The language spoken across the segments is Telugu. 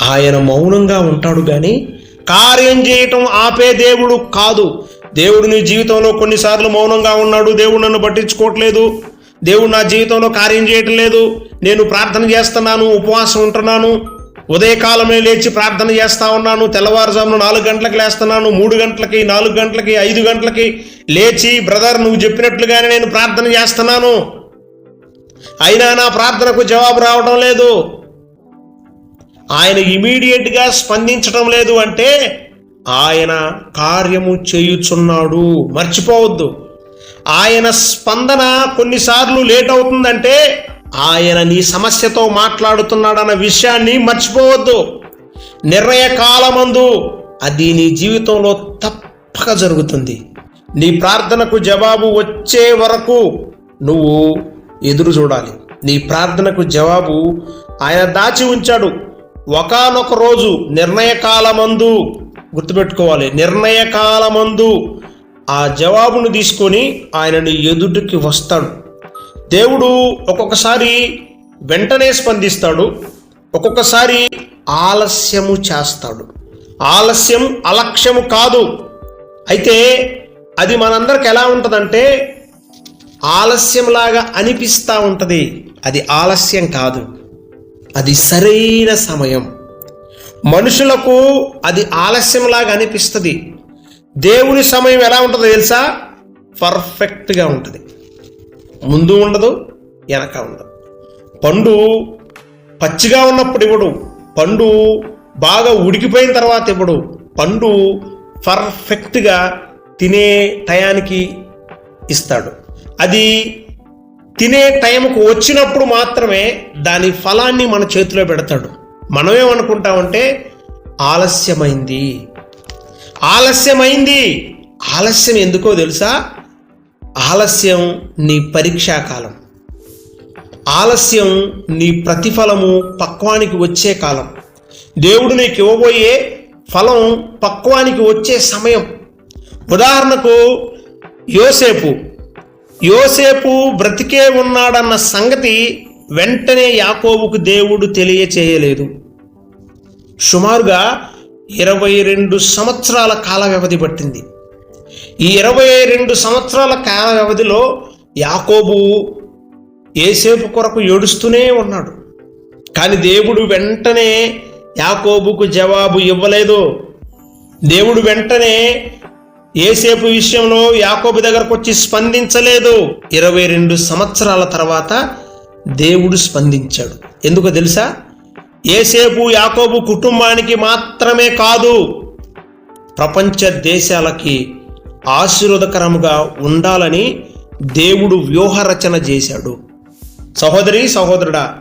ఆయన మౌనంగా ఉంటాడు కానీ కార్యం చేయటం ఆపే దేవుడు కాదు. దేవుడు నీ జీవితంలో కొన్నిసార్లు మౌనంగా ఉన్నాడు. దేవుడు నన్ను పట్టించుకోవట్లేదు. దేవుడు నా జీవితంలో కార్యం చేయటం లేదు. నేను ప్రార్థన చేస్తున్నాను ఉపవాసం ఉంటున్నాను. ఉదయకాలమే లేచి ప్రార్థన చేస్తూ ఉన్నాను. తెల్లవారుజామున నాలుగు గంటలకు లేస్తున్నాను. మూడు గంటలకి నాలుగు గంటలకి ఐదు గంటలకి లేచి బ్రదర్ నువ్వు చెప్పినట్లుగానే నేను ప్రార్థన చేస్తున్నాను. అయినా నా ప్రార్థనకు జవాబు రావడం లేదు. ఆయన ఇమీడియట్గా స్పందించడం లేదు అంటే ఆయన కార్యము చేయుచున్నాడు. మర్చిపోవద్దు. ఆయన స్పందన కొన్నిసార్లు లేట్ అవుతుందంటే ఆయన నీ సమస్యతో మాట్లాడుతున్నాడన్న విషయాన్ని మర్చిపోవద్దు. నిర్ణయ కాలమందు అది నీ జీవితంలో తప్పక జరుగుతుంది. నీ ప్రార్థనకు జవాబు వచ్చే వరకు నువ్వు ఎదురు చూడాలి. నీ ప్రార్థనకు జవాబు ఆయన దాచి ఉంచాడు. ఒకానొక రోజు నిర్ణయకాలమందు గుర్తుపెట్టుకోవాలి. నిర్ణయకాలమందు ఆ జవాబును తీసుకొని ఆయనని ఎదుటికి వస్తాడు. దేవుడు ఒక్కొక్కసారి వెంటనే స్పందిస్తాడు. ఒక్కొక్కసారి ఆలస్యము చేస్తాడు. ఆలస్యం అలక్ష్యము కాదు. అయితే అది మనందరికి ఎలా ఉంటుందంటే ఆలస్యంలాగా అనిపిస్తూ ఉంటుంది. అది ఆలస్యం కాదు. అది సరైన సమయం. మనుషులకు అది ఆలస్యంలాగా అనిపిస్తుంది. దేవుని సమయం ఎలా ఉంటుందో తెలుసా? పర్ఫెక్ట్గా ఉంటుంది. ముందు ఉండదు వెనక ఉండదు. పండు పచ్చిగా ఉన్నప్పుడు ఇవ్వడు. పండు బాగా ఉడికిపోయిన తర్వాత ఇవ్వడు. పండు పర్ఫెక్ట్గా తినే టయానికి ఇస్తాడు. అది తినే టైంకు వచ్చినప్పుడు మాత్రమే దాని ఫలాన్ని మన చేతిలో పెడతాడు. మనమేమనుకుంటామంటే ఆలస్యమైంది. ఆలస్యమైంది. ఆలస్యం ఎందుకో తెలుసా? ఆలస్యం నీ పరీక్షాకాలం. ఆలస్యం నీ ప్రతిఫలము పక్వానికి వచ్చే కాలం. దేవుడు నీకు ఇవ్వబోయే ఫలం పక్వానికి వచ్చే సమయం. ఉదాహరణకు యోసేపు యోసేపు బ్రతికే ఉన్నాడన్న సంగతి వెంటనే యాకోబుకు దేవుడు తెలియచేయలేదు. సుమారుగా ఇరవై రెండు సంవత్సరాల కాల వ్యవధి పట్టింది. ఈ ఇరవై రెండు సంవత్సరాల కాల వ్యవధిలో యాకోబు ఏసేపు కొరకు ఏడుస్తూనే ఉన్నాడు. కానీ దేవుడు వెంటనే యాకోబుకు జవాబు ఇవ్వలేదు. దేవుడు వెంటనే ఏసేపు విషయంలో యాకోబు దగ్గరకు వచ్చి స్పందించలేదు. ఇరవై రెండు సంవత్సరాల తర్వాత దేవుడు స్పందించాడు. ఎందుకో తెలుసా? ఏసేపు యాకోబు కుటుంబానికి మాత్రమే కాదు ప్రపంచ దేశాలకి ఆశీర్వదకరముగా ఉండాలని దేవుడు వ్యూహరచన చేశాడు. సహోదరి సహోదరుడా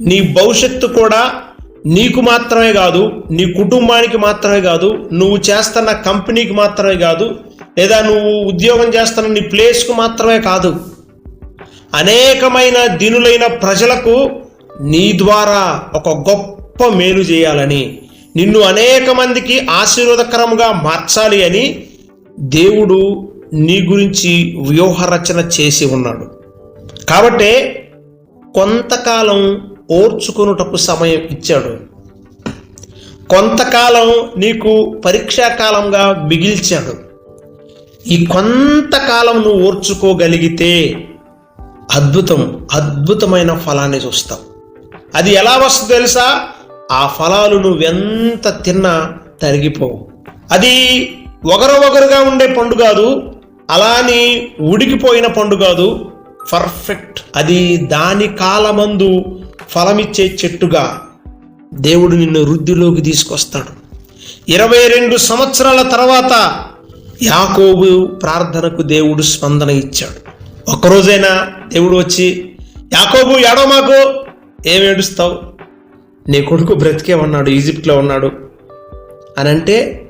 నీ భవిష్యత్తు కూడా నీకు మాత్రమే కాదు నీ కుటుంబానికి మాత్రమే కాదు నువ్వు చేస్తున్న కంపెనీకి మాత్రమే కాదు లేదా నువ్వు ఉద్యోగం చేస్తున్న నీ ప్లేస్కు మాత్రమే కాదు. అనేకమైన దినులైన ప్రజలకు నీ ద్వారా ఒక గొప్ప మేలు చేయాలని నిన్ను అనేక మందికి ఆశీర్వాదకరంగా మార్చాలి అని దేవుడు నీ గురించి వ్యూహరచన చేసి ఉన్నాడు. కాబట్టే కొంతకాలం ఓర్చుకొనుటకు సమయం ఇచ్చాడు. కొంతకాలం నీకు పరీక్షాకాలంగా మిగిల్చాడు. ఈ కొంతకాలం నువ్వు ఓర్చుకోగలిగితే అద్భుతం అద్భుతమైన ఫలాన్ని చూస్తావు. అది ఎలా వస్తుందో తెలుసా? ఆ ఫలాలు నువ్వెంత తిన్నా తరిగిపోవు. అది ఒకరు ఒకరుగా ఉండే పండు కాదు అలాని ఉడికిపోయిన పండు కాదు పర్ఫెక్ట్. అది దాని కాలమందు ఫలమిచ్చే చెట్టుగా దేవుడు నిన్ను వృద్ధిలోకి తీసుకొస్తాడు. ఇరవై రెండు సంవత్సరాల తర్వాత యాకోబు ప్రార్థనకు దేవుడు స్పందన ఇచ్చాడు. ఒక్కరోజైనా దేవుడు వచ్చి యాకోబు ఏడో మాకు? ఏమేడుస్తావు నీ కొడుకు బ్రతికే ఉన్నాడు ఈజిప్ట్లో ఉన్నాడు. అని అంటే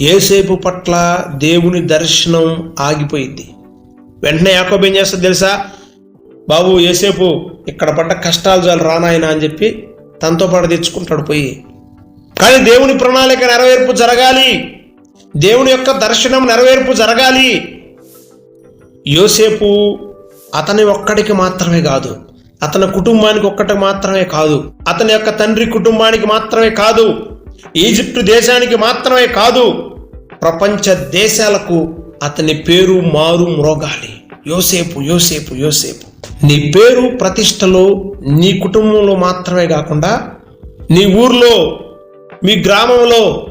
ఏసేపు పట్ల దేవుని దర్శనం ఆగిపోయింది. వెంటనే యాకోబు ఏం చేస్తుంది తెలుసా? బాబు ఏసేపు ఇక్కడ పడ్డ కష్టాలు చాలు రానాయన అని చెప్పి తనతో పాటు తెచ్చుకుంటాడు పోయి. కానీ దేవుని ప్రణాళిక నెరవేర్పు జరగాలి. దేవుని యొక్క దర్శనం నెరవేర్పు జరగాలి. యోసేపు అతని ఒక్కడికి మాత్రమే కాదు అతని కుటుంబానికి ఒక్కటి మాత్రమే కాదు అతని యొక్క తండ్రి కుటుంబానికి మాత్రమే కాదు ఈజిప్టు దేశానికి మాత్రమే కాదు ప్రపంచ దేశాలకు అతని పేరు మారు మ్రోగాలి. యోసేపు యోసేపు యోసేపు. నీ పేరు ప్రతిష్టలో నీ కుటుంబంలో మాత్రమే కాకుండా నీ ఊర్లో మీ గ్రామంలో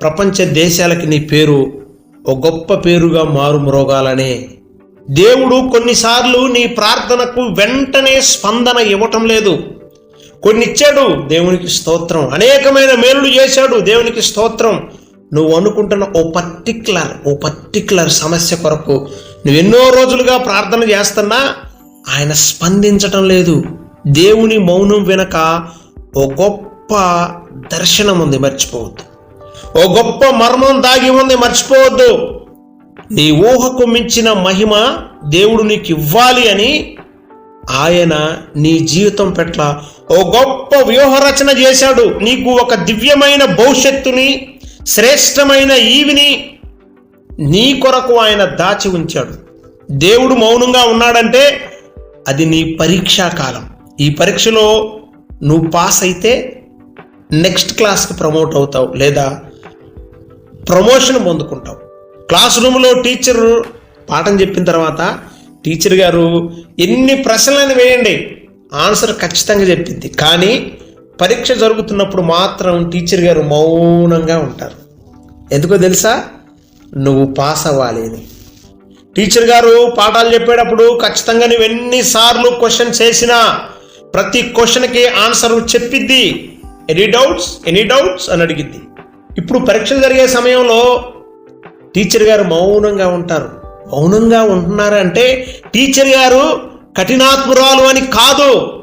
ప్రపంచ దేశాలకి నీ పేరు ఒక గొప్ప పేరుగా మారుమ్రోగాలనే దేవుడు కొన్నిసార్లు నీ ప్రార్థనకు వెంటనే స్పందన ఇవ్వటం లేదు. కొన్ని ఇచ్చాడు దేవునికి స్తోత్రం. అనేకమైన మేలులు చేశాడు దేవునికి స్తోత్రం. నువ్వు అనుకుంటున్న ఓ పర్టిక్యులర్ ఓ పర్టిక్యులర్ సమస్య కొరకు నువ్వు ఎన్నో రోజులుగా ప్రార్థన చేస్తున్నా ఆయన స్పందించటం లేదు. దేవుని మౌనం వెనక ఓ గొప్ప దర్శనం ఉంది మర్చిపోవద్దు. ఓ గొప్ప మర్మం దాగి ఉంది మర్చిపోవద్దు. నీ ఊహకు మించిన మహిమ దేవుడు నీకు ఇవ్వాలి అని ఆయన నీ జీవితం పట్ల ఓ గొప్ప వ్యూహరచన చేశాడు. నీకు ఒక దివ్యమైన భవిష్యత్తుని శ్రేష్టమైన ఈవిని నీ కొరకు ఆయన దాచి ఉంచాడు. దేవుడు మౌనంగా ఉన్నాడంటే అది నీ పరీక్షా కాలం. ఈ పరీక్షలో నువ్వు పాస్ అయితే నెక్స్ట్ క్లాస్కి ప్రమోట్ అవుతావు లేదా ప్రమోషన్ పొందుకుంటావు. క్లాస్ రూమ్లో టీచర్ పాఠం చెప్పిన తర్వాత టీచర్ గారు ఎన్ని ప్రశ్నలను వేయండి ఆన్సర్ ఖచ్చితంగా చెప్పింది. కానీ పరీక్ష జరుగుతున్నప్పుడు మాత్రం టీచర్ గారు మౌనంగా ఉంటారు. ఎందుకో తెలుసా? నువ్వు పాస్ అవ్వాలి అని టీచర్ గారు పాఠాలు చెప్పేటప్పుడు ఖచ్చితంగా నువ్వు ఎన్నిసార్లు క్వశ్చన్ చేసినా ప్రతి క్వశ్చన్కి ఆన్సర్ చెప్పిద్ది. ఎనీ డౌట్స్ ఎనీ డౌట్స్ అని అడిగిద్ది. ఇప్పుడు పరీక్షలు జరిగే సమయంలో టీచర్ గారు మౌనంగా ఉంటారు. మౌనంగా ఉంటున్నారు అంటే టీచర్ గారు కఠినాత్మురాలు అని కాదు.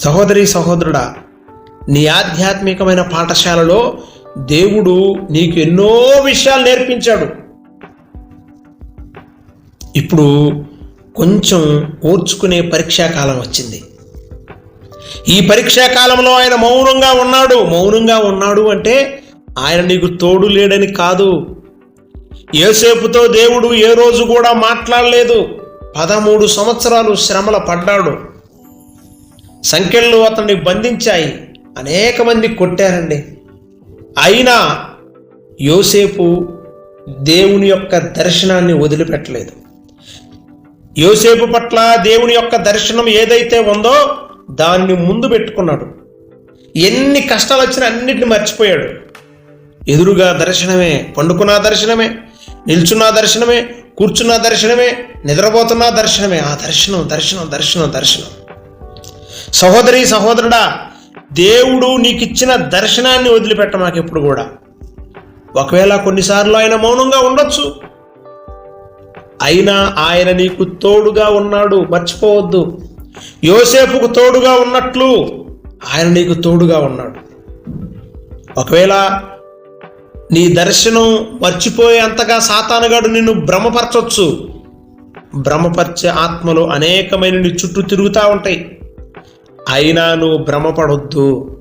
సహోదరి సహోదరుడా నీ ఆధ్యాత్మికమైన పాఠశాలలో దేవుడు నీకు ఎన్నో విషయాలు నేర్పించాడు. ఇప్పుడు కొంచెం ఓర్చుకునే పరీక్షా కాలం వచ్చింది. ఈ పరీక్షా కాలంలో ఆయన మౌనంగా ఉన్నాడు. మౌనంగా ఉన్నాడు అంటే ఆయన నీకు తోడు లేడని కాదు. ఏసేపుతో దేవుడు ఏ రోజు కూడా మాట్లాడలేదు. పదమూడు సంవత్సరాలు శ్రమల పడ్డాడు. సంఖ్యలు అతన్ని బంధించాయి. అనేక మంది కొట్టారండి. అయినా యోసేపు దేవుని యొక్క దర్శనాన్ని వదిలిపెట్టలేదు. యోసేపు పట్ల దేవుని యొక్క దర్శనం ఏదైతే ఉందో దాన్ని ముందు పెట్టుకున్నాడు. ఎన్ని కష్టాలు వచ్చినా అన్నిటిని మర్చిపోయాడు. ఎదురుగా దర్శనమే పండుకున్న దర్శనమే నిల్చున్న దర్శనమే కూర్చున్న దర్శనమే నిద్రపోతున్న దర్శనమే. ఆ దర్శనం దర్శనం దర్శనం దర్శనం. సహోదరి సహోదరుడా దేవుడు నీకు ఇచ్చిన దర్శనాన్ని వదిలిపెట్ట మాకెప్పుడు కూడా. ఒకవేళ కొన్నిసార్లు ఆయన మౌనంగా ఉండొచ్చు. అయినా ఆయన నీకు తోడుగా ఉన్నాడు. మర్చిపోవద్దు. యోసేపుకు తోడుగా ఉన్నట్లు ఆయన నీకు తోడుగా ఉన్నాడు. ఒకవేళ నీ దర్శనం మర్చిపోయేంతగా సాతానుగాడు నిన్ను భ్రమపరచొచ్చు. భ్రమపరిచే ఆత్మలు అనేకమైన నీ చుట్టూ తిరుగుతూ ఉంటాయి. అయినా నువ్వు భ్రమపడొద్దు.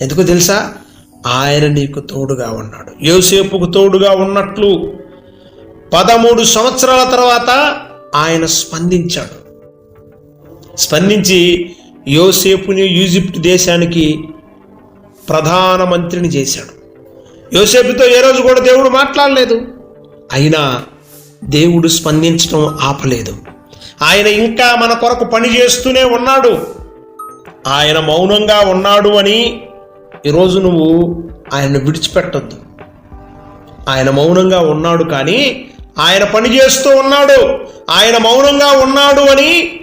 ఎందుకు తెలుసా? ఆయన నీకు తోడుగా ఉన్నాడు. యోసేపుకు తోడుగా ఉన్నట్లు పదమూడు సంవత్సరాల తర్వాత ఆయన స్పందించాడు. స్పందించి యోసేపుని ఈజిప్ట్ దేశానికి ప్రధానమంత్రిని చేశాడు. యోసేపుతో ఏ రోజు కూడా దేవుడు మాట్లాడలేదు. అయినా దేవుడు స్పందించడం ఆపలేదు. ఆయన ఇంకా మన కొరకు పని చేస్తూనే ఉన్నాడు. ఆయన మౌనంగా ఉన్నాడు అని ఈరోజు నువ్వు ఆయనను విడిచిపెట్టద్దు. ఆయన మౌనంగా ఉన్నాడు కానీ ఆయన పని చేస్తూ ఉన్నాడు. ఆయన మౌనంగా ఉన్నాడు అని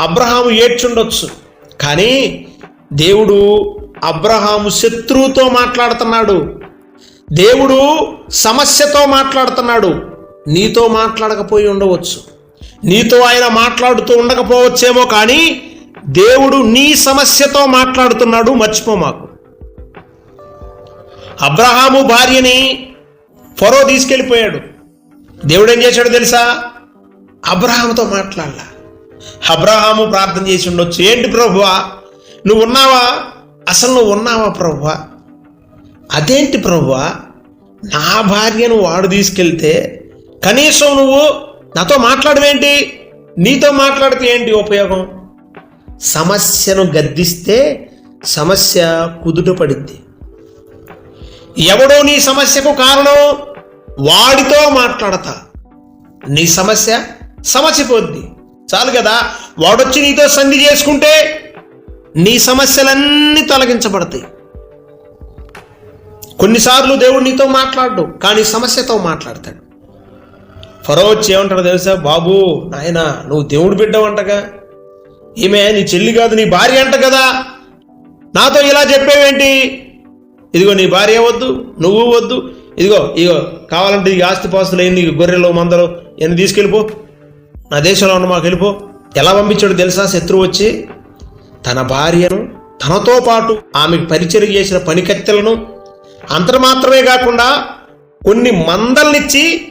అబ్రహాము ఏడ్చుండొచ్చు. కానీ దేవుడు అబ్రహాము శత్రువుతో మాట్లాడుతున్నాడు. దేవుడు సమస్యతో మాట్లాడుతున్నాడు. నీతో మాట్లాడకపోయి ఉండవచ్చు. నీతో ఆయన మాట్లాడుతూ ఉండకపోవచ్చేమో కానీ దేవుడు నీ సమస్యతో మాట్లాడుతున్నాడు. మర్చిపో మాకు. అబ్రహాము భార్యని ఫరో తీసుకెళ్ళిపోయాడు. దేవుడు ఏం చేశాడు తెలుసా? అబ్రహాముతో మాట్లాడాల. అబ్రహాము ప్రార్థన చేసి ఉండొచ్చు. ఏంటి ప్రభువా? నువ్వు ఉన్నావా? అసలు నువ్వు ఉన్నావా ప్రభువా? అదేంటి ప్రభువా? నా భార్యను వాడు తీసుకెళ్తే కనీసం నువ్వు నాతో మాట్లాడవేంటి? నీతో మాట్లాడితే ఏంటి ఉపయోగం? సమస్యను గద్దిస్తే సమస్య కుదుట పడింది. ఎవడో నీ సమస్యకు కారణం? వాడితో మాట్లాడతా. నీ సమస్య సమసిపోద్ది చాలు కదా వాడొచ్చి నీతో సంధి చేసుకుంటే నీ సమస్యలన్నీ తొలగించబడతాయి. కొన్నిసార్లు దేవుడు నీతో మాట్లాడు కానీ సమస్యతో మాట్లాడతాడు. ఫరో వచ్చి ఏమంటాడు తెలుసా? బాబు నాయన నువ్వు దేవుడు బిడ్డవంటగా ఈమె నీ చెల్లి కాదు నీ భార్య అంట కదా? నాతో ఇలా చెప్పేవేంటి? ఇదిగో నీ భార్య వద్దు నువ్వు వద్దు ఇదిగో ఇగో కావాలంటే ఈ ఆస్తిపాస్తులు ఏంది గొర్రెలు మందలు ఎన్ని తీసుకెళ్ళిపో. నా దేశంలో ఉన్న మాకు వెళ్ళిపో. ఎలా పంపించాడు తెలుసా? శత్రువు వచ్చి తన భార్యను తనతో పాటు ఆమెకు పరిచయం చేసిన పనికత్తెలను అంత మాత్రమే కాకుండా కొన్ని మందల్నిచ్చి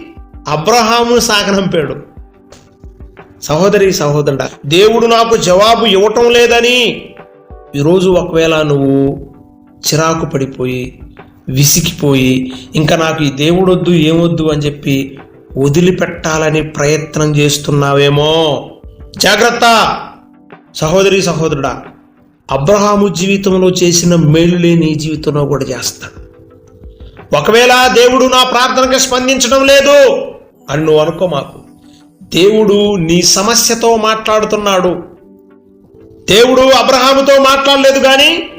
అబ్రహామును సాగనంపాడు. సహోదరి సహోదరుడా దేవుడు నాకు జవాబు ఇవ్వటం లేదని ఈరోజు ఒకవేళ నువ్వు చిరాకు పడిపోయి విసిగిపోయి ఇంకా నాకు ఈ దేవుడొద్దు ఏమొద్దు అని చెప్పి వదిలిపెట్టాలని ప్రయత్నం చేస్తున్నావేమో. జాగ్రత్త! సహోదరి సహోదరుడా అబ్రహాము జీవితంలో చేసిన మేలులే నీ జీవితంలో కూడా చేస్తాడు. ఒకవేళ దేవుడు నా ప్రార్థనకి స్పందించడం లేదు అని నువ్వు అనుకో మాకు. దేవుడు నీ సమస్యతో మాట్లాడుతున్నాడు. దేవుడు అబ్రహాముతో మాట్లాడలేదు కానీ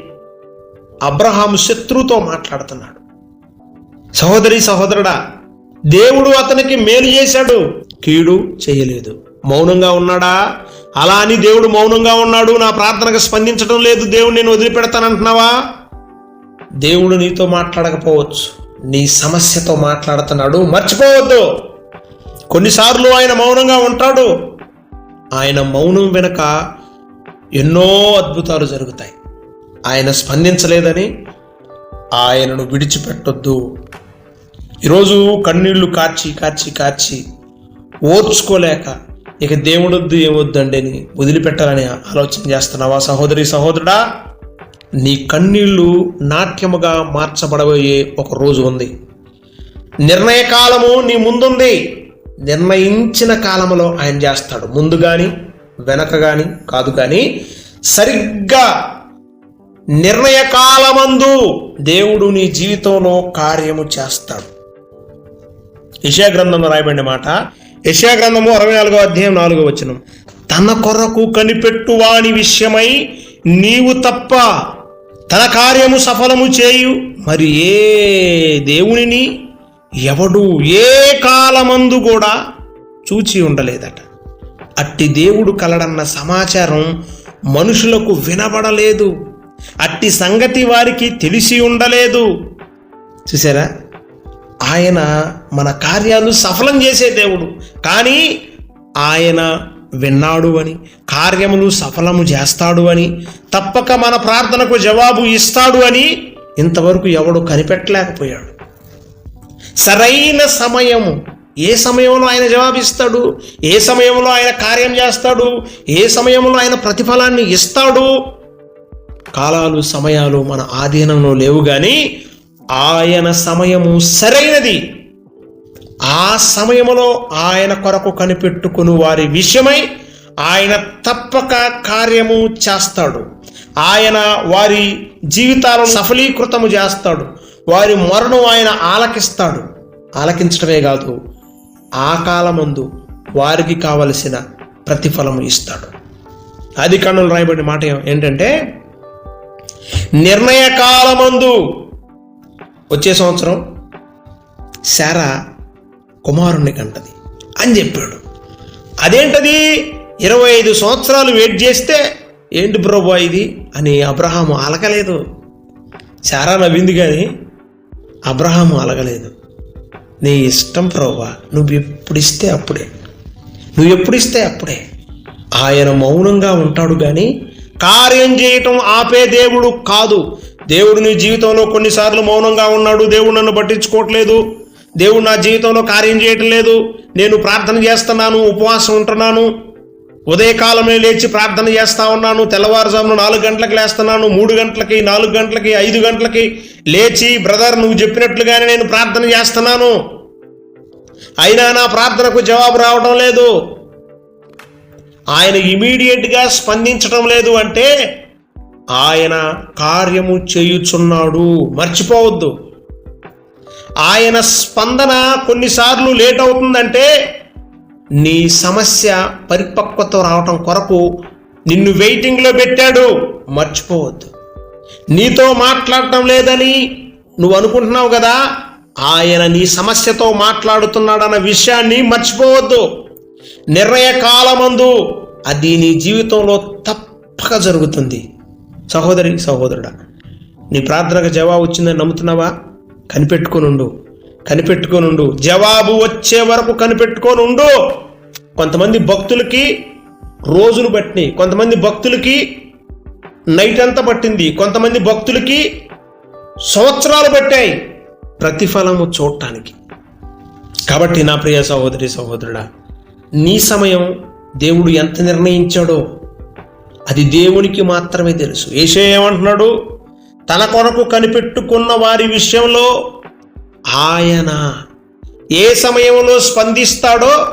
అబ్రహాము శత్రువుతో మాట్లాడుతున్నాడు. సహోదరి సహోదరుడా దేవుడు అతనికి మేలు చేశాడు కీడు చేయలేదు. మౌనంగా ఉన్నాడా? అలా అని దేవుడు మౌనంగా ఉన్నాడు నా ప్రార్థనకు స్పందించడం లేదు దేవుడు నేను వదిలిపెడతానంటున్నావా? దేవుడు నీతో మాట్లాడకపోవచ్చు నీ సమస్యతో మాట్లాడుతున్నాడు మర్చిపోవద్దు. కొన్నిసార్లు ఆయన మౌనంగా ఉంటాడు ఆయన మౌనం వెనుక ఎన్నో అద్భుతాలు జరుగుతాయి. ఆయన స్పందించలేదని ఆయనను విడిచిపెట్టొద్దు. ఈరోజు కన్నీళ్ళు కార్చి కార్చి కార్చి ఓర్చుకోలేక ఇక దేవుడొద్దు ఏమొద్దండి అని వదిలిపెట్టాలని ఆలోచన చేస్తున్నావా సహోదరి సహోదరుడా నీ కన్నీళ్ళు నాట్యముగా మార్చబడబోయే ఒక రోజు ఉంది. నిర్ణయ కాలము నీ ముందుంది. నిర్ణయించిన కాలంలో ఆయన చేస్తాడు. ముందు కానీ వెనక కానీ కాదు కానీ సరిగ్గా నిర్ణయ కాలమందు దేవుడు నీ జీవితంలో కార్యము చేస్తాడు. యశా గ్రంథంలో రాయబడిన మాట యశా గ్రంథము అరవై నాలుగో అధ్యాయం నాలుగో వచనం. తన కొరకు కనిపెట్టు వాని విషయమై నీవు తప్ప తన కార్యము సఫలము చేయు మరి ఏ దేవునిని ఎవడు ఏ కాలమందు కూడా చూచి ఉండలేదట. అట్టి దేవుడు కలడన్న సమాచారం మనుషులకు వినబడలేదు. అట్టి సంగతి వారికి తెలిసి ఉండలేదు. చూసారా? ఆయన మన కార్యాలు సఫలం చేసే దేవుడు. కానీ ఆయన విన్నాడు అని కార్యములు సఫలము చేస్తాడు అని తప్పక మన ప్రార్థనకు జవాబు ఇస్తాడు అని ఇంతవరకు ఎవడు కనిపెట్టలేకపోయాడు. సరైన సమయము ఏ సమయంలో ఆయన జవాబిస్తాడు ఏ సమయంలో ఆయన కార్యం చేస్తాడు ఏ సమయంలో ఆయన ప్రతిఫలాన్ని ఇస్తాడు కాలాలు సమయాలు మన ఆధీనంలో లేవు కానీ ఆయన సమయము సరైనది. ఆ సమయములో ఆయన కొరకు కనిపెట్టుకుని వారి విషయమై ఆయన తప్పక కార్యము చేస్తాడు. ఆయన వారి జీవితాలను సఫలీకృతము చేస్తాడు. వారి మరణం ఆయన ఆలకిస్తాడు. ఆలకించడమే కాదు ఆ కాలమందు వారికి కావలసిన ప్రతిఫలము ఇస్తాడు. అది కన్నులు రాయబడిన మాట ఏంటంటే నిర్ణయ కాలమందు వచ్చే సంవత్సరం శారా కుమారుణ్ణి కంటది అని చెప్పాడు. అదేంటది? ఇరవై ఐదు సంవత్సరాలు వెయిట్ చేస్తే ఏంటి ప్రభా ఇది? అని అబ్రహాము అలగలేదు శారా నవ్వింది కానీ అబ్రహాము అలగలేదు. నీ ఇష్టం ప్రభా నువ్వు ఎప్పుడు ఇస్తే అప్పుడే. నువ్వు ఎప్పుడు ఇస్తే అప్పుడే. ఆయన మౌనంగా ఉంటాడు కానీ కార్యం చేయటం ఆపే దేవుడు కాదు. దేవుడు నీ జీవితంలో కొన్నిసార్లు మౌనంగా ఉన్నాడు. దేవుడు నన్ను పట్టించుకోవట్లేదు. దేవుడు నా జీవితంలో కార్యం చేయటం లేదు. నేను ప్రార్థన చేస్తున్నాను ఉపవాసం ఉంటున్నాను. ఉదయకాలమే లేచి ప్రార్థన చేస్తా ఉన్నాను. తెల్లవారుజామున నాలుగు గంటలకు లేస్తున్నాను. మూడు గంటలకి నాలుగు గంటలకి ఐదు గంటలకి లేచి బ్రదర్ నువ్వు చెప్పినట్లుగానే నేను ప్రార్థన చేస్తున్నాను. అయినా నా ప్రార్థనకు జవాబు రావడం లేదు. ఆయన ఇమీడియట్గా స్పందించడం లేదు అంటే ఆయన కార్యము చేయుచున్నాడు. మర్చిపోవద్దు. ఆయన స్పందన కొన్నిసార్లు లేట్ అవుతుందంటే నీ సమస్య పరిపక్వత రావటం కొరకు నిన్ను వెయిటింగ్లో పెట్టాడు. మర్చిపోవద్దు. నీతో మాట్లాడటం లేదని నువ్వు అనుకుంటున్నావు కదా? ఆయన నీ సమస్యతో మాట్లాడుతున్నాడన్న విషయాన్ని మర్చిపోవద్దు. నిర్ణయ కాలమందు అది నీ జీవితంలో తప్పక జరుగుతుంది. సహోదరి సహోదరుడా నీ ప్రార్థనకు జవాబు వచ్చిందని నమ్ముతున్నావా? కనిపెట్టుకొనుండు కనిపెట్టుకొనుండు. జవాబు వచ్చే వరకు కనిపెట్టుకోనుండు. కొంతమంది భక్తులకి రోజులు పట్టినాయి. కొంతమంది భక్తులకి నైట్ అంతా పట్టింది. కొంతమంది భక్తులకి సంవత్సరాలు పట్టాయి. ప్రతిఫలము చూడటానికి. కాబట్టి నా ప్రియ సహోదరి సహోదరుడా నీ సమయం దేవుడు ఎంత నిర్ణయించాడో అది దేవునికి మాత్రమే తెలుసు. ఏషే ఏమంటున్నాడు? తన కొరకు కనిపెట్టుకున్న వారి విషయంలో ఆయన ఏ సమయంలో స్పందిస్తాడో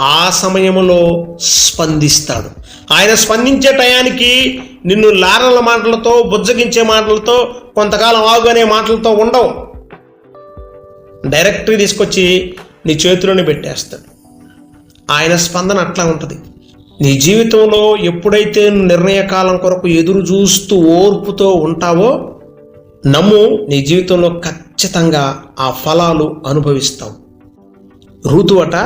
ఆ సమయంలో స్పందిస్తాడు. ఆయన స్పందించే టయానికి నిన్ను లారల మాటలతో బుజ్జగించే మాటలతో కొంతకాలం ఆగునే మాటలతో ఉండవు. డైరెక్ట్గా తీసుకొచ్చి నీ చేతిలోనే పెట్టేస్తాడు. ఆయన స్పందన అట్లా ఉంటుంది. నీ జీవితంలో ఎప్పుడైతే నిర్ణయ నిర్ణయకాలం కొరకు ఎదురు చూస్తూ ఓర్పుతో ఉంటావో నమ్ము నీ జీవితంలో ఖచ్చితంగా ఆ ఫలాలు అనుభవిస్తావు. ఋతువట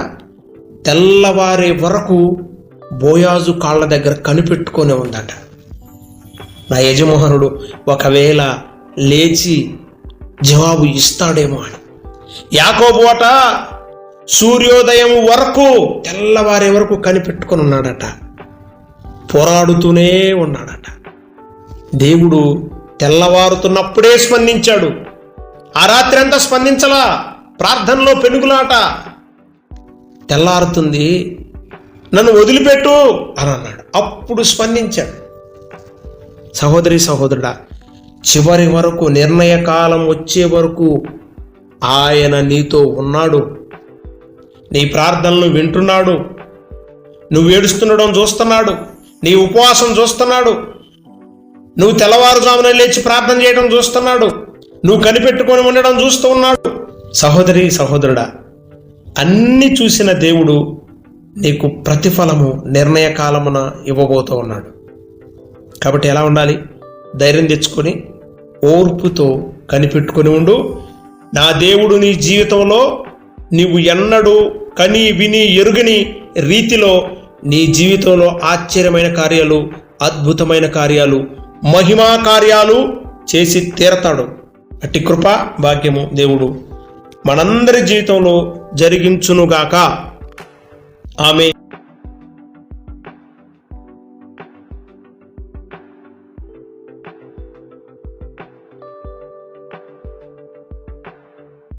తెల్లవారే వరకు బోయాజు కాళ్ళ దగ్గర కనిపెట్టుకొని ఉందట. నా యజమానుడు ఒకవేళ లేచి జవాబు ఇస్తాడేమో అని. యాకోబోట సూర్యోదయం వరకు తెల్లవారే వరకు కనిపెట్టుకొని ఉన్నాడట. పోరాడుతూనే ఉన్నాడట. దేవుడు తెల్లవారుతున్నప్పుడే స్పందించాడు. ఆ రాత్రి అంతా స్పందించలా. ప్రార్థనలో పెనుగులాట. తెల్లారుతుంది. నన్ను వదిలిపెట్టు అని అన్నాడు. అప్పుడు స్పందించాడు. సహోదరి సహోదరుడా చివరి వరకు నిర్ణయ కాలం వచ్చే వరకు ఆయన నీతో ఉన్నాడు. నీ ప్రార్థనలు వింటున్నాడు. నువ్వు ఏడుస్తుండడం చూస్తున్నాడు. నీ ఉపవాసం చూస్తున్నాడు. నువ్వు తెల్లవారుజామున లేచి ప్రార్థన చేయడం చూస్తున్నాడు. నువ్వు కనిపెట్టుకొని ఉండడం చూస్తూ ఉన్నాడు. సహోదరి సహోదరుడా అన్ని చూసిన దేవుడు నీకు ప్రతిఫలము నిర్ణయ కాలమున ఇవ్వబోతూ ఉన్నాడు. కాబట్టి ఎలా ఉండాలి? ధైర్యం తెచ్చుకొని ఓర్పుతో కనిపెట్టుకొని ఉండు. నా దేవుడు నీ జీవితంలో నీవు ఎన్నడూ కని విని ఎరుగని రీతిలో నీ జీవితంలో ఆశ్చర్యమైన కార్యాలు అద్భుతమైన కార్యాలు మహిమా కార్యాలు చేసి తీరతాడు. అట్టి కృప భాగ్యము దేవుడు. మనందరి జీవితంలో జరిగించునుగాక. ఆమె